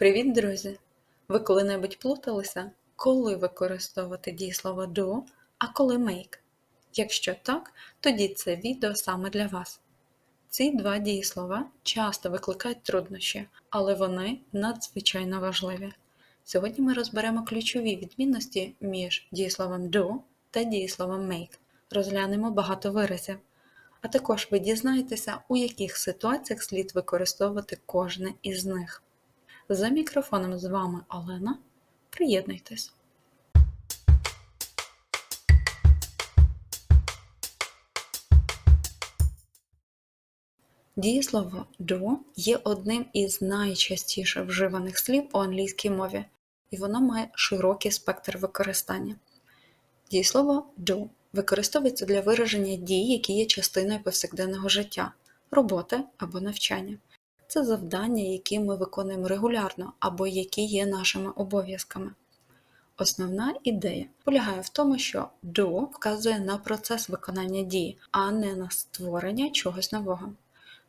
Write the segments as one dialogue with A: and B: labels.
A: Привіт, друзі! Ви коли-небудь плуталися, коли використовувати дієслово do, а коли make? Якщо так, тоді це відео саме для вас. Ці два дієслова часто викликають труднощі, але вони надзвичайно важливі. Сьогодні ми розберемо ключові відмінності між дієсловом do та дієсловом make. Розглянемо багато виразів. А також ви дізнаєтеся, у яких ситуаціях слід використовувати кожне із них. За мікрофоном з вами Олена. Приєднуйтесь. Дієслово do є одним із найчастіше вживаних слів у англійській мові, і воно має широкий спектр використання. Дієслово do використовується для вираження дій, які є частиною повсякденного життя, роботи або навчання. Це завдання, які ми виконуємо регулярно або які є нашими обов'язками. Основна ідея полягає в тому, що do вказує на процес виконання дії, а не на створення чогось нового.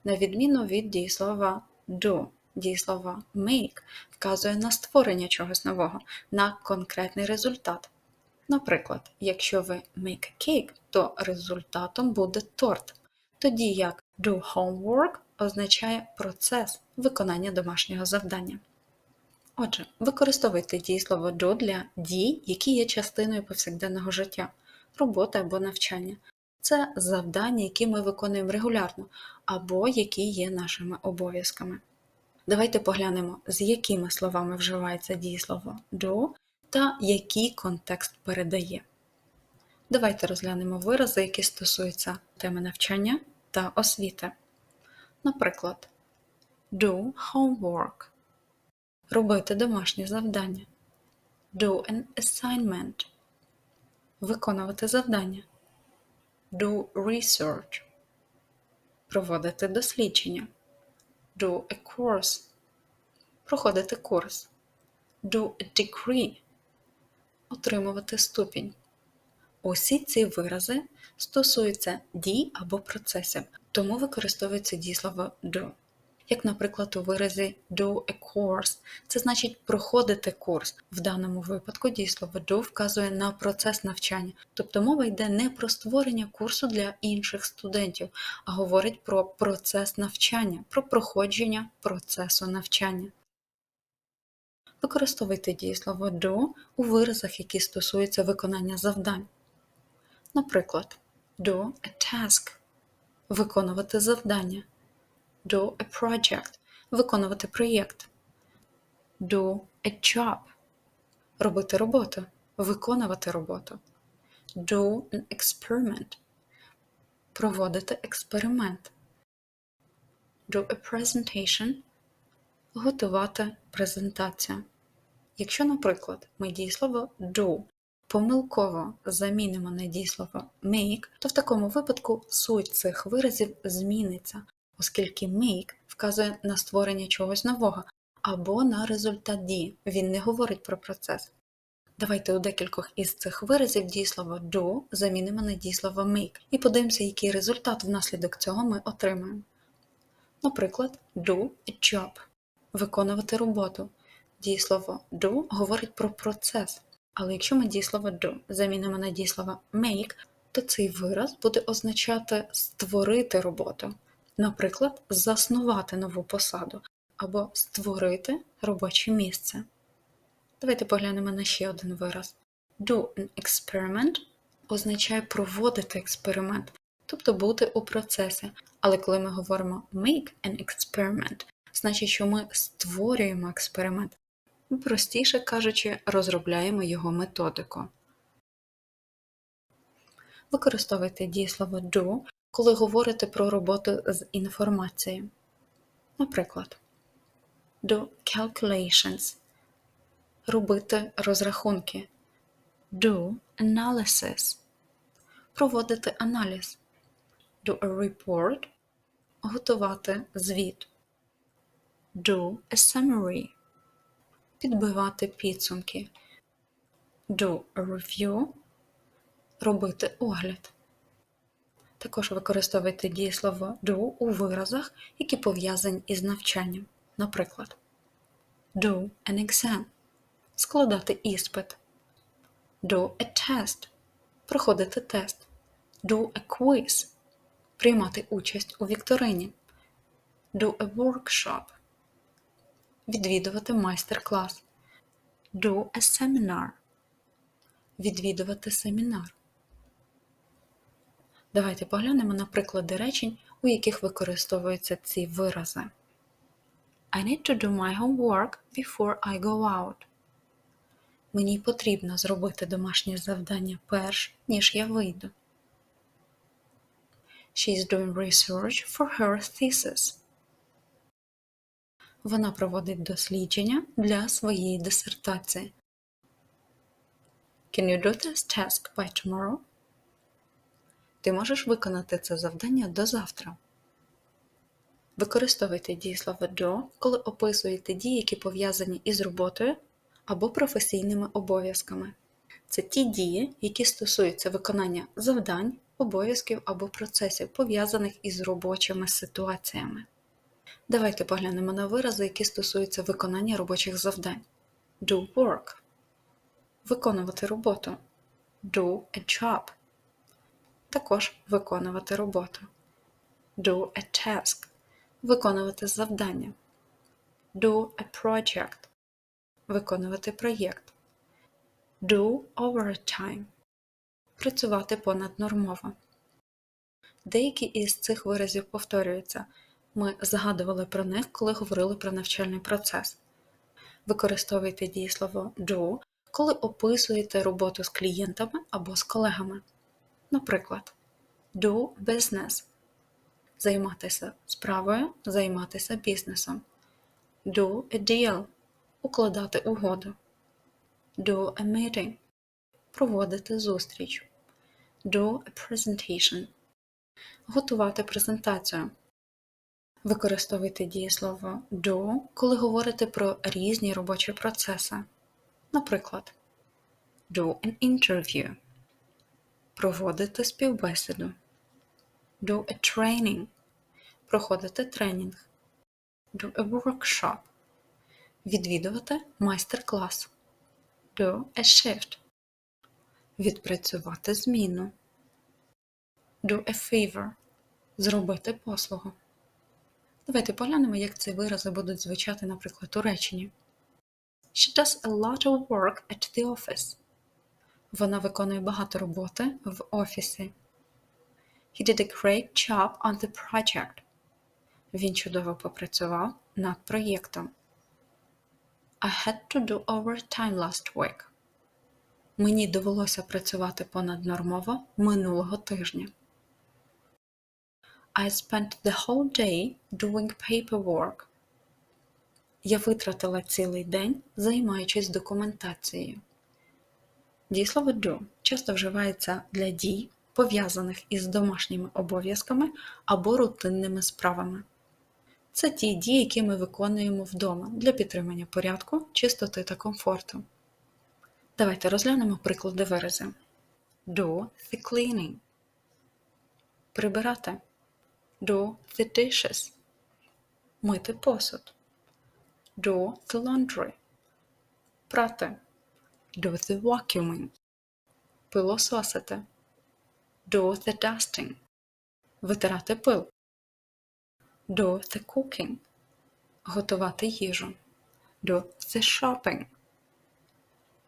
A: На відміну від дієслова do, дієслова make вказує на створення чогось нового, на конкретний результат. Наприклад, якщо ви make a cake, то результатом буде торт, тоді як do homework означає процес виконання домашнього завдання. Отже, використовуйте дієслово do для дій, які є частиною повсякденного життя, роботи або навчання. Це завдання, які ми виконуємо регулярно, або які є нашими обов'язками. Давайте поглянемо, з якими словами вживається дієслово do та який контекст передає. Давайте розглянемо вирази, які стосуються теми навчання та освіти. Наприклад, do homework робити домашнє завдання. Do an assignment виконувати завдання. Do research проводити дослідження. Do a course проходити курс. Do a degree отримувати ступінь. Усі ці вирази стосуються дій або процесів, тому використовується дієслово do. Як, наприклад, у виразі do a course, це значить проходити курс. В даному випадку дієслово do вказує на процес навчання, тобто мова йде не про створення курсу для інших студентів, а говорить про процес навчання, про проходження процесу навчання. Використовуйте дієслово do у виразах, які стосуються виконання завдань. Наприклад, do a task виконувати завдання, do a project виконувати проєкт, do a job робити роботу, виконувати роботу, do an experiment проводити експеримент, do a presentation готувати презентацію. Якщо, наприклад, ми дієслово do помилково замінимо на дієслово make, то в такому випадку суть цих виразів зміниться, оскільки make вказує на створення чогось нового або на результат дії. Він не говорить про процес. Давайте у декількох із цих виразів дієслово do замінимо на дієслово make і подивимося, який результат внаслідок цього ми отримаємо. Наприклад, do a job виконувати роботу. Дієслово do говорить про процес. Але якщо ми дієслово do замінимо на дієслово make, то цей вираз буде означати створити роботу, наприклад, заснувати нову посаду або створити робоче місце. Давайте поглянемо на ще один вираз. Do an experiment означає проводити експеримент, тобто бути у процесі. Але коли ми говоримо make an experiment, значить, що ми створюємо експеримент, простіше кажучи, розробляємо його методику. Використовуйте дієслово do, коли говорите про роботу з інформацією. Наприклад, do calculations робити розрахунки, do analysis проводити аналіз, do a report готувати звіт, do a summary підбивати підсумки. Do a review робити огляд. Також використовуйте дієслово do у виразах, які пов'язані із навчанням. Наприклад, Do an exam. Складати іспит. Do a test. Проходити тест. Do a quiz. Приймати участь у вікторині. Do a workshop. Відвідувати майстер-клас. Do a seminar. Відвідувати семінар. Давайте поглянемо на приклади речень, у яких використовуються ці вирази. I need to do my homework before I go out. Мені потрібно зробити домашнє завдання перш, ніж я вийду. She is doing research for her thesis. Вона проводить дослідження для своєї дисертації. Can you do this task by tomorrow? Ти можеш виконати це завдання до завтра. Використовуйте дієслово do, коли описуєте дії, які пов'язані із роботою або професійними обов'язками. Це ті дії, які стосуються виконання завдань, обов'язків або процесів, пов'язаних із робочими ситуаціями. Давайте поглянемо на вирази, які стосуються виконання робочих завдань. Do work. Виконувати роботу. Do a job. Також виконувати роботу. Do a task. Виконувати завдання. Do a project. Виконувати проєкт. Do overtime. Працювати понаднормово. Деякі із цих виразів повторюються. Ми згадували про них, коли говорили про навчальний процес. Використовуйте дієслово do, коли описуєте роботу з клієнтами або з колегами. Наприклад, do business займатися справою, займатися бізнесом. Do a deal укладати угоду. Do a meeting проводити зустріч. Do a presentation готувати презентацію. Використовуйте дієслово do, коли говорите про різні робочі процеси. Наприклад, do an interview проводити співбесіду. Do a training проходити тренінг. Do a workshop відвідувати майстер-клас. Do a shift відпрацювати зміну. Do a favor зробити послугу. Давайте поглянемо, як ці вирази будуть звучати, наприклад, у реченні. She does a lot of work at the office. Вона виконує багато роботи в офісі. He did a great job on the project. Він чудово попрацював над проєктом. I had to do overtime last week. Мені довелося працювати понаднормово минулого тижня. I spent the whole day doing paperwork. Я витратила цілий день, займаючись документацією. Дієслово do часто вживається для дій, пов'язаних із домашніми обов'язками або рутинними справами. Це ті дії, які ми виконуємо вдома для підтримання порядку, чистоти та комфорту. Давайте розглянемо приклади виразів. Do the cleaning. Прибирати. Do the dishes. Мити посуд. Do the laundry. Прати. Do the vacuuming. Пилососити. Do the dusting. Витирати пил. Do the cooking. Готувати їжу. Do the shopping.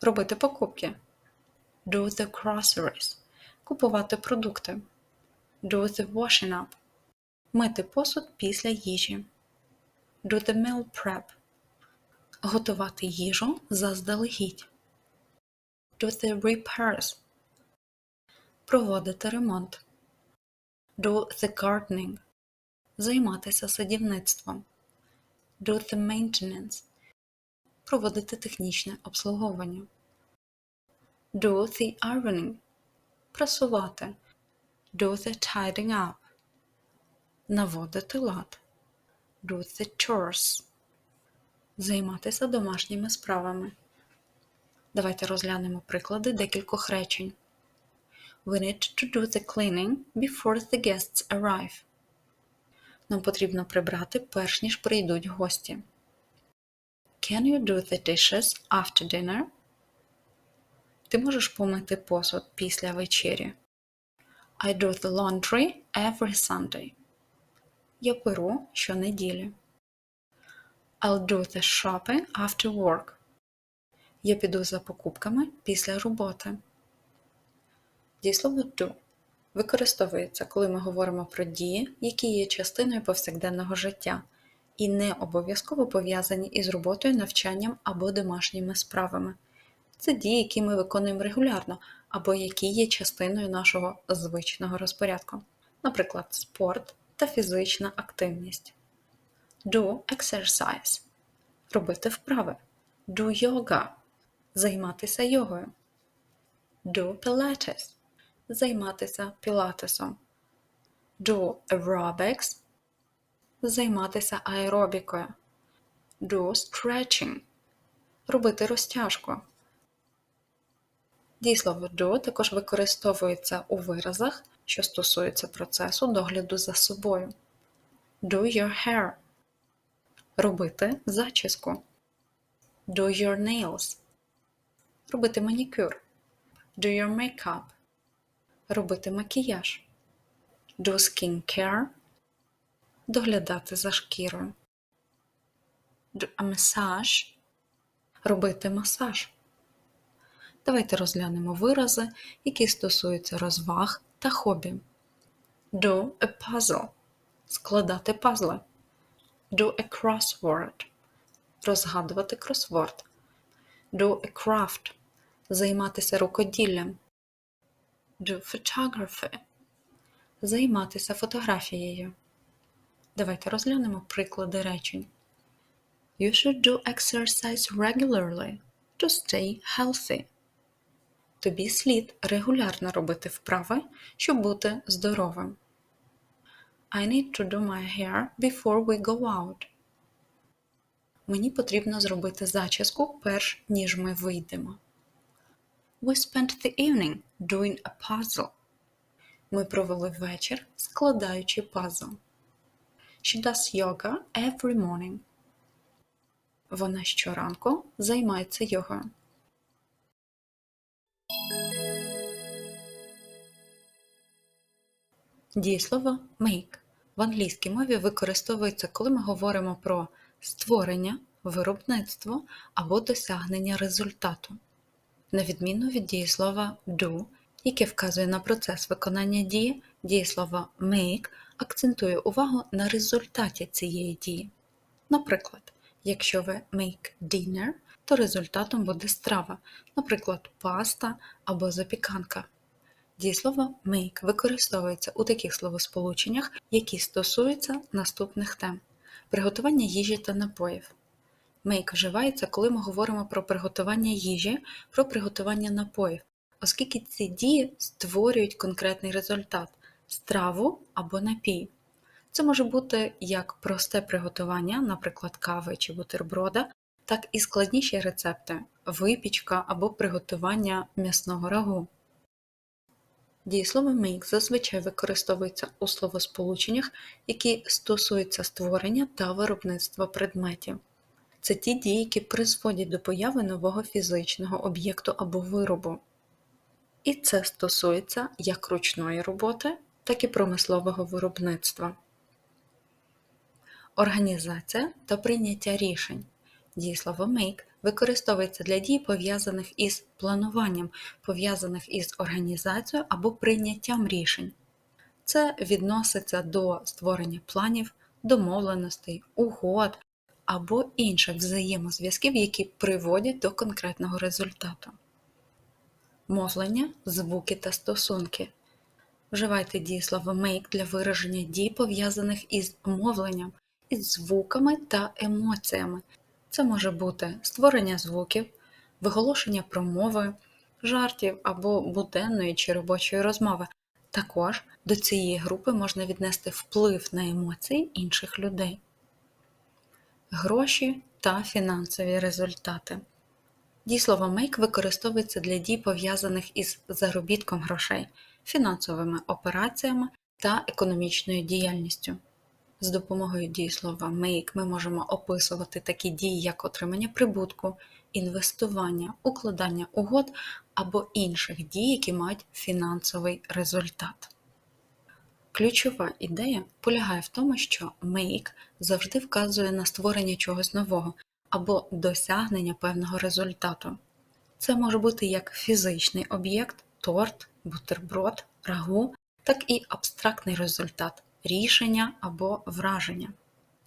A: Робити покупки. Do the groceries. Купувати продукти. Do the washing up. Мити посуд після їжі. Do the meal prep. Готувати їжу заздалегідь. Do the repairs. Проводити ремонт. Do the gardening. Займатися садівництвом. Do the maintenance. Проводити технічне обслуговування. Do the ironing. Прасувати. Do the tidying up. Наводити лад. Do the chores. Займатися домашніми справами. Давайте розглянемо приклади декількох речень. We need to do the cleaning before the guests arrive. Нам потрібно прибрати перш ніж прийдуть гості. Can you do the dishes after dinner? Ти можеш помити посуд після вечері. I do the laundry every Sunday. Я перу щонеділі. I'll do the shopping after work. Я піду за покупками після роботи. Дієслово do використовується, коли ми говоримо про дії, які є частиною повсякденного життя, і не обов'язково пов'язані із роботою, навчанням або домашніми справами. Це дії, які ми виконуємо регулярно, або які є частиною нашого звичного розпорядку, наприклад, спорт та фізична активність. Do exercise робити вправи. Do yoga займатися йогою. Do pilates займатися пілатесом. Do aerobics займатися аеробікою. Do stretching робити розтяжку. Дієслово do також використовується у виразах, що стосуються процесу догляду за собою. Do your hair робити зачіску. Do your nails робити манікюр. Do your makeup робити макіяж. Do skincare доглядати за шкірою. Do a massage робити масаж. Давайте розглянемо вирази, які стосуються розваг та хобі. Do a puzzle складати пазли. Do a crossword розгадувати кросворд. Do a craft займатися рукоділлям. Do photography займатися фотографією. Давайте розглянемо приклади речень. You should do exercise regularly to stay healthy. Тобі слід регулярно робити вправи, щоб бути здоровим. I need to do my hair before we go out. Мені потрібно зробити зачіску перш ніж ми вийдемо. We spent the evening doing a puzzle. Ми провели вечір, складаючи пазл. She does yoga every morning. Вона щоранку займається йогою. Дієслово make в англійській мові використовується, коли ми говоримо про створення, виробництво або досягнення результату. На відміну від дієслова do, яке вказує на процес виконання дії, дієслово make акцентує увагу на результаті цієї дії. Наприклад, якщо ви make dinner, то результатом буде страва, наприклад, паста або запіканка. Дієслово make використовується у таких словосполученнях, які стосуються наступних тем: приготування їжі та напоїв. Make вживається, коли ми говоримо про приготування їжі, про приготування напоїв, оскільки ці дії створюють конкретний результат страву або напій. Це може бути як просте приготування, наприклад, кави чи бутерброда, так і складніші рецепти випічка або приготування м'ясного рагу. Дієслово make зазвичай використовується у словосполученнях, які стосуються створення та виробництва предметів. Це ті дії, які призводять до появи нового фізичного об'єкту або виробу. І це стосується як ручної роботи, так і промислового виробництва. Організація та прийняття рішень. Дієслово make використовується для дій, пов'язаних із плануванням, пов'язаних із організацією або прийняттям рішень. Це відноситься до створення планів, домовленостей, угод або інших взаємозв'язків, які приводять до конкретного результату. Мовлення, звуки та стосунки. Вживайте дієслово make для вираження дій, пов'язаних із мовленням, із звуками та емоціями. Це може бути створення звуків, виголошення промови, жартів або буденної чи робочої розмови. Також до цієї групи можна віднести вплив на емоції інших людей. Гроші та фінансові результати. Дієслово make використовується для дій, пов'язаних із заробітком грошей, фінансовими операціями та економічною діяльністю. З допомогою дієслова make ми можемо описувати такі дії, як отримання прибутку, інвестування, укладання угод або інших дій, які мають фінансовий результат. Ключова ідея полягає в тому, що make завжди вказує на створення чогось нового або досягнення певного результату. Це може бути як фізичний об'єкт, торт, бутерброд, рагу, так і абстрактний результат рішення або враження.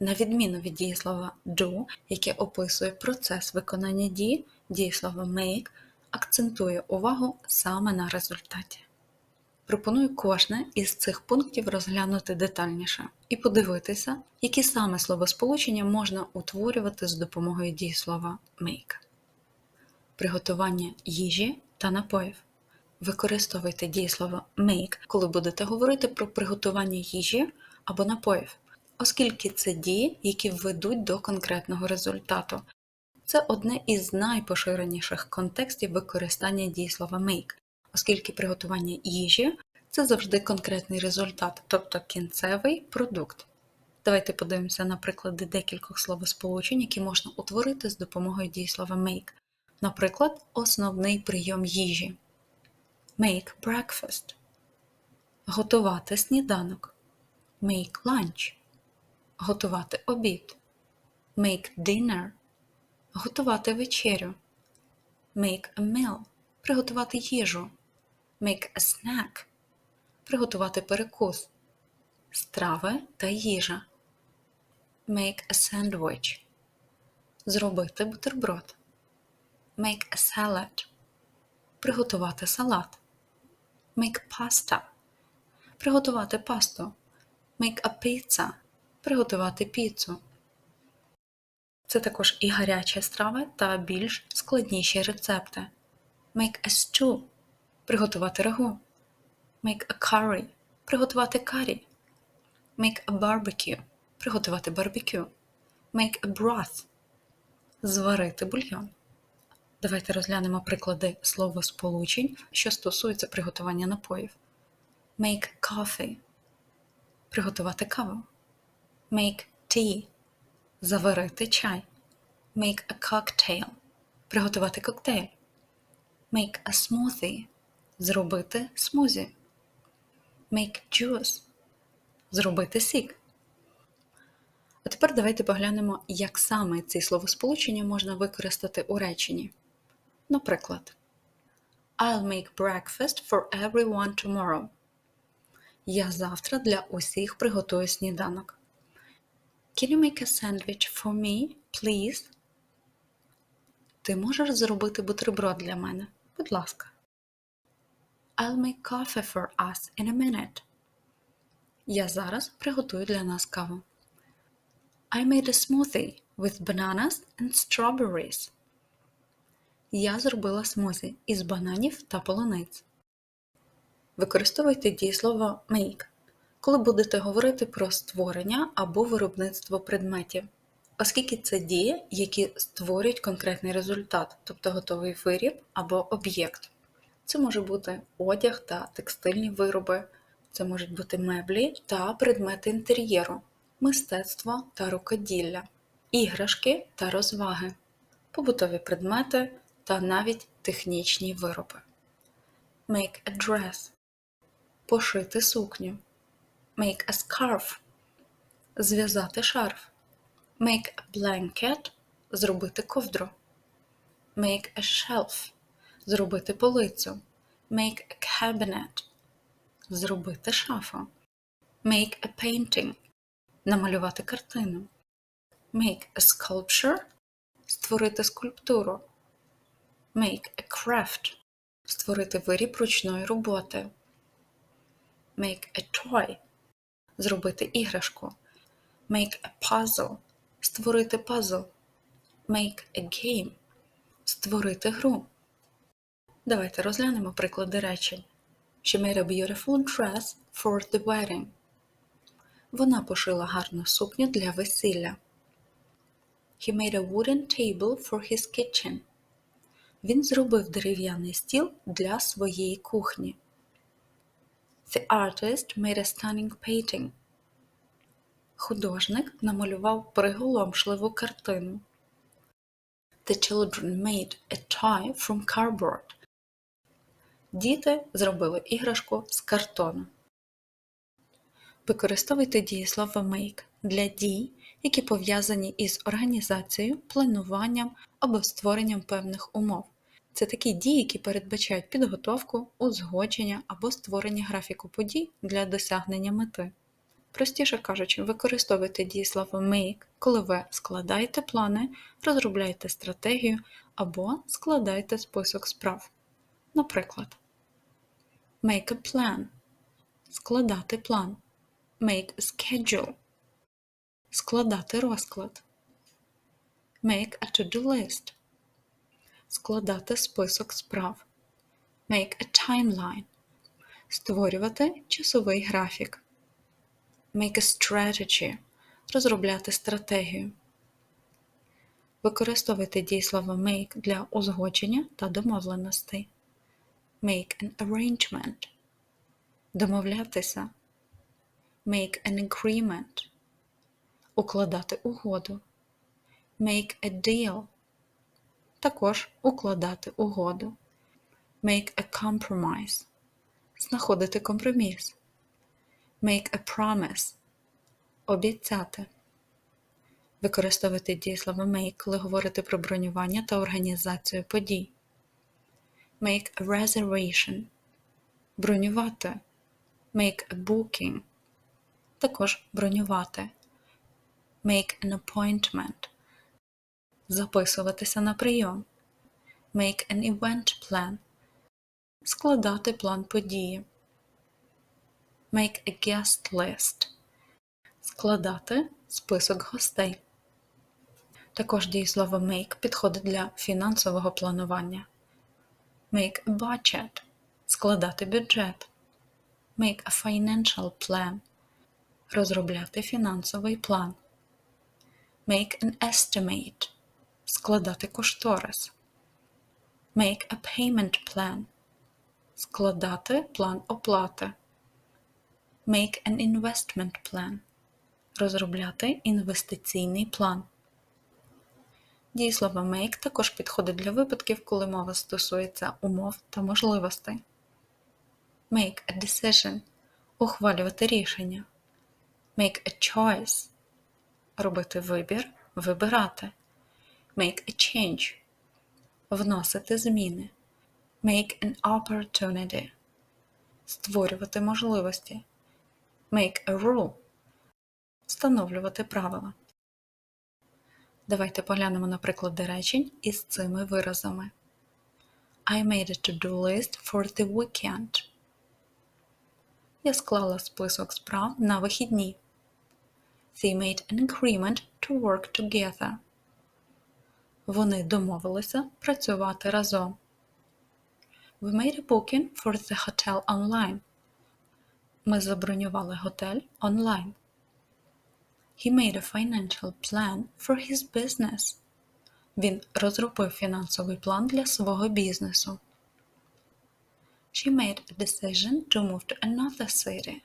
A: На відміну від дієслова do, яке описує процес виконання дії, дієслово make акцентує увагу саме на результаті. Пропоную кожне із цих пунктів розглянути детальніше і подивитися, які саме словосполучення можна утворювати з допомогою дієслова make. Приготування їжі та напоїв. Використовуйте дієслово make, коли будете говорити про приготування їжі або напоїв, оскільки це дії, які ведуть до конкретного результату. Це одне із найпоширеніших контекстів використання дієслова make, оскільки приготування їжі це завжди конкретний результат, тобто кінцевий продукт. Давайте подивимося на приклади декількох словосполучень, які можна утворити з допомогою дієслова make. Наприклад, основний прийом їжі. Make breakfast. Готувати сніданок. Make lunch. Готувати обід. Make dinner. Готувати вечерю. Make a meal. Приготувати їжу. Make a snack. Приготувати перекус. Страви та їжа. Make a sandwich. Зробити бутерброд. Make a salad. Приготувати салат. Make pasta. Приготувати пасту. Make a pizza. Приготувати піцу. Це також і гарячі страви та більш складніші рецепти. Make a stew. Приготувати рагу. Make a curry. Приготувати карі. Make a barbecue. Приготувати барбекю. Make a broth. Зварити бульйон. Давайте розглянемо приклади словосполучень, що стосуються приготування напоїв. Make coffee. Приготувати каву. Make tea. Заварити чай. Make a cocktail. Приготувати коктейль. Make a smoothie. Зробити смузі. Make juice. Зробити сік. А тепер давайте поглянемо, як саме ці словосполучення можна використати у реченні. Наприклад, I'll make breakfast for everyone tomorrow. Я завтра для усіх приготую сніданок. Can you make a sandwich for me, please? Ти можеш зробити бутерброд для мене? Будь ласка. I'll make coffee for us in a minute. Я зараз приготую для нас каву. I made a smoothie with bananas and strawberries. Я зробила смузі із бананів та полуниць. Використовуйте дієслово make, коли будете говорити про створення або виробництво предметів, оскільки це дії, які створюють конкретний результат, тобто готовий виріб або об'єкт. Це може бути одяг та текстильні вироби, це можуть бути меблі та предмети інтер'єру, мистецтво та рукоділля, іграшки та розваги, побутові предмети та навіть технічні вироби. Make a dress пошити сукню. Make a scarf зв'язати шарф. Make a blanket зробити ковдру. Make a shelf зробити полицю. Make a cabinet зробити шафу. Make a painting намалювати картину. Make a sculpture створити скульптуру. Make a craft створити виріб ручної роботи. Make a toy зробити іграшку. Make a puzzle створити пазл. Make a game створити гру. Давайте розглянемо приклади речень. She made a beautiful dress for the wedding. Вона пошила гарну сукню для весілля. He made a wooden table for his kitchen. Він зробив дерев'яний стіл для своєї кухні. The artist made a stunning painting. Художник намалював приголомшливу картину. The children made a toy from cardboard. Діти зробили іграшку з картону. Використовуйте дієслово make для дій, які пов'язані із організацією, плануванням або створенням певних умов. Це такі дії, які передбачають підготовку, узгодження або створення графіку подій для досягнення мети. Простіше кажучи, використовуйте дієслово make, коли ви складаєте плани, розробляєте стратегію або складаєте список справ. Наприклад, make a plan складати план, make a schedule складати розклад, make a to-do list складати список справ, make a timeline створювати часовий графік. Make a strategy розробляти стратегію. Використовуйте дієслово make для узгодження та домовленостей. Make an arrangement. Домовлятися. Make an agreement. Укладати угоду. Make a deal. Також укладати угоду. Make a compromise. Знаходити компроміс. Make a promise обіцяти. Використовуйте дієслово make, коли говорите про бронювання та організацію подій. Make a reservation бронювати. Make a booking також бронювати. Make an appointment записуватися на прийом. Make an event plan складати план події. Make a guest list. Складати список гостей. Також дієслово make підходить для фінансового планування. Make a budget. Складати бюджет. Make a financial plan. Розробляти фінансовий план. Make an estimate. Складати кошторис. Make a payment plan. Складати план оплати. Make an investment plan. Розробляти інвестиційний план. Дієслово make також підходить для випадків, коли мова стосується умов та можливостей. Make a decision ухвалювати рішення. Make a choice робити вибір, вибирати. Make a change вносити зміни. Make an opportunity створювати можливості. Make a rule встановлювати правила. Давайте поглянемо на приклади речень із цими виразами. I made a to-do list for the weekend. Я склала список справ на вихідні. They made an agreement to work together. Вони домовилися працювати разом. We made a booking for the hotel online. Ми забронювали готель онлайн. He made a financial plan for his business. Він розробив фінансовий план для свого бізнесу. She made a decision to move to another city.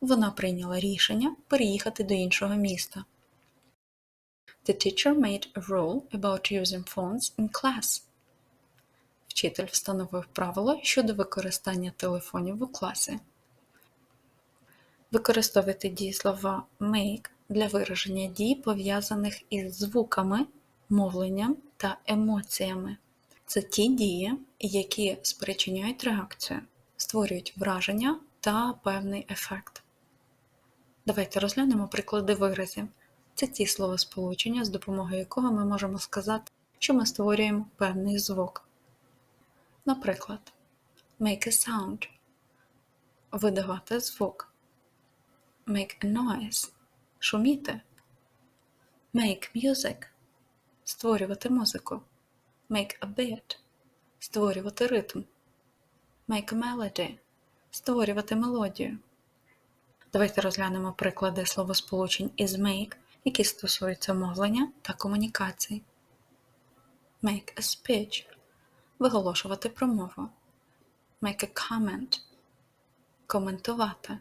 A: Вона прийняла рішення переїхати до іншого міста. The teacher made a rule about using phones in class. Вчитель встановив правило щодо використання телефонів у класі. Використовуйте дієслова make для вираження дій, пов'язаних із звуками, мовленням та емоціями. Це ті дії, які спричиняють реакцію, створюють враження та певний ефект. Давайте розглянемо приклади виразів. Це ті словосполучення, з допомогою якого ми можемо сказати, що ми створюємо певний звук. Наприклад, make a sound видавати звук. Make a noise шуміти. Make music створювати музику. Make a beat створювати ритм. Make a melody створювати мелодію. Давайте розглянемо приклади словосполучень із make, які стосуються мовлення та комунікацій. Make a speech виголошувати промову. Make a comment коментувати.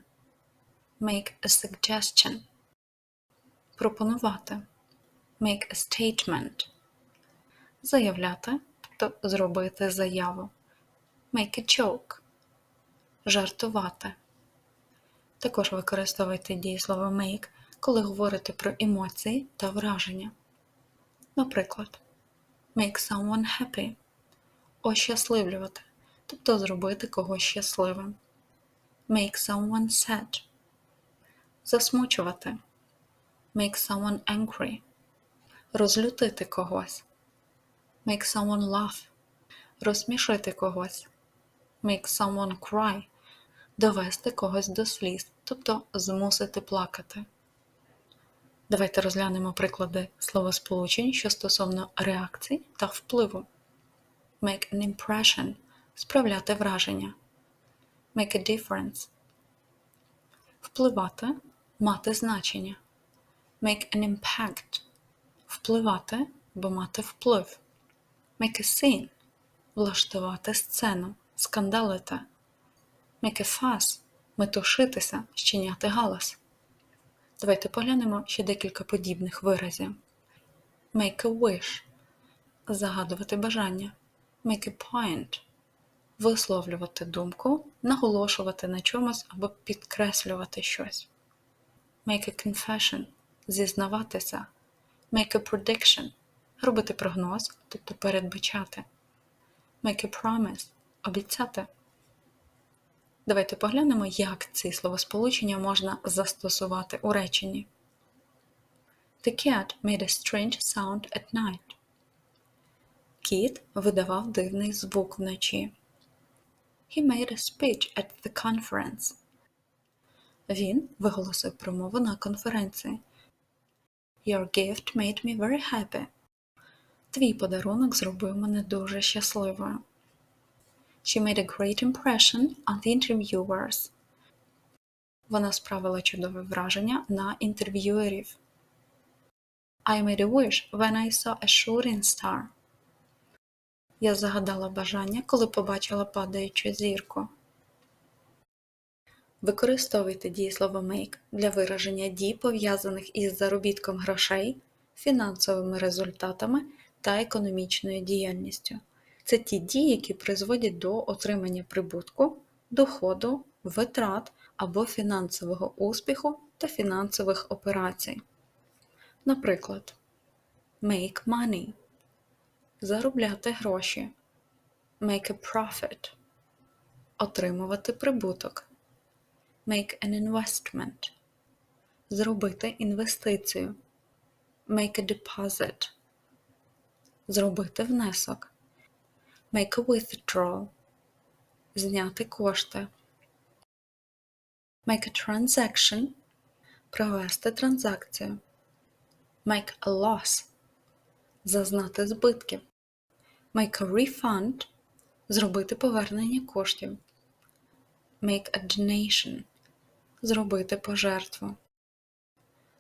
A: Make a suggestion. Пропонувати. Make a statement. Заявляти, тобто зробити заяву. Make a joke. Жартувати. Також використовуйте дієслово make, коли говорите про емоції та враження. Наприклад, make someone happy ощасливлювати, тобто зробити когось щасливим. Make someone sad. Засмучувати. Make someone angry. Розлютити когось. Make someone laugh. Розсмішити когось. Make someone cry. Довести когось до сліз, тобто змусити плакати. Давайте розглянемо приклади словосполучень, що стосовно реакцій та впливу. Make an impression справляти враження. Make a difference. Впливати мати значення. Make an impact впливати або мати вплив. Make a scene влаштувати сцену, скандалити. Make a fuss метушитися, щиняти галас. Давайте поглянемо ще декілька подібних виразів. Make a wish загадувати бажання. Make a point висловлювати думку, наголошувати на чомусь або підкреслювати щось. Make a confession зізнаватися. Make a prediction робити прогноз, тобто передбачати. Make a promise обіцяти. Давайте поглянемо, як ці словосполучення можна застосувати у реченні. The cat made a strange sound at night. Кіт видавав дивний звук вночі. He made a speech at the conference. Він виголосив промову на конференції. Your gift made me very happy. Твій подарунок зробив мене дуже щасливою. She made a great impression on the interviewers. Вона справила чудове враження на інтерв'юерів. I made a wish when I saw a shooting star. Я загадала бажання, коли побачила падаючу зірку. Використовуйте дієслово make для вираження дій, пов'язаних із заробітком грошей, фінансовими результатами та економічною діяльністю. Це ті дії, які призводять до отримання прибутку, доходу, витрат або фінансового успіху та фінансових операцій. Наприклад, make money заробляти гроші, make a profit отримувати прибуток, make an investment зробити інвестицію, make a deposit зробити внесок, make a withdrawal зняти кошти, make a transaction провести транзакцію, make a loss зазнати збитків. Make a refund зробити повернення коштів. Make a donation зробити пожертву.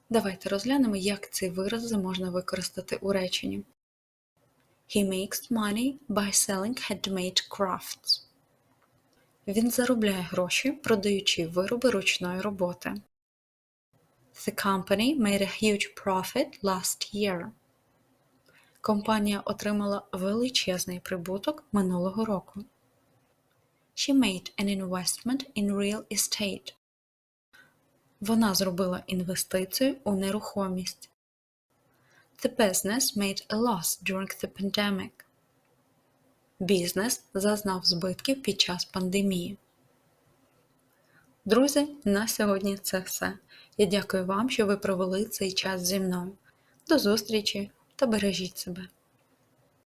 A: Давайте розглянемо, як ці вирази можна використати у реченні. He makes money by selling handmade crafts. Він заробляє гроші, продаючи вироби ручної роботи. The company made a huge profit last year. Компанія отримала величезний прибуток минулого року. She made an investment in real estate. Вона зробила інвестицію у нерухомість. The business made a loss during the pandemic. Бізнес зазнав збитків під час пандемії. Друзі, на сьогодні це все. Я дякую вам, що ви провели цей час зі мною. До зустрічі! та бережіть себе.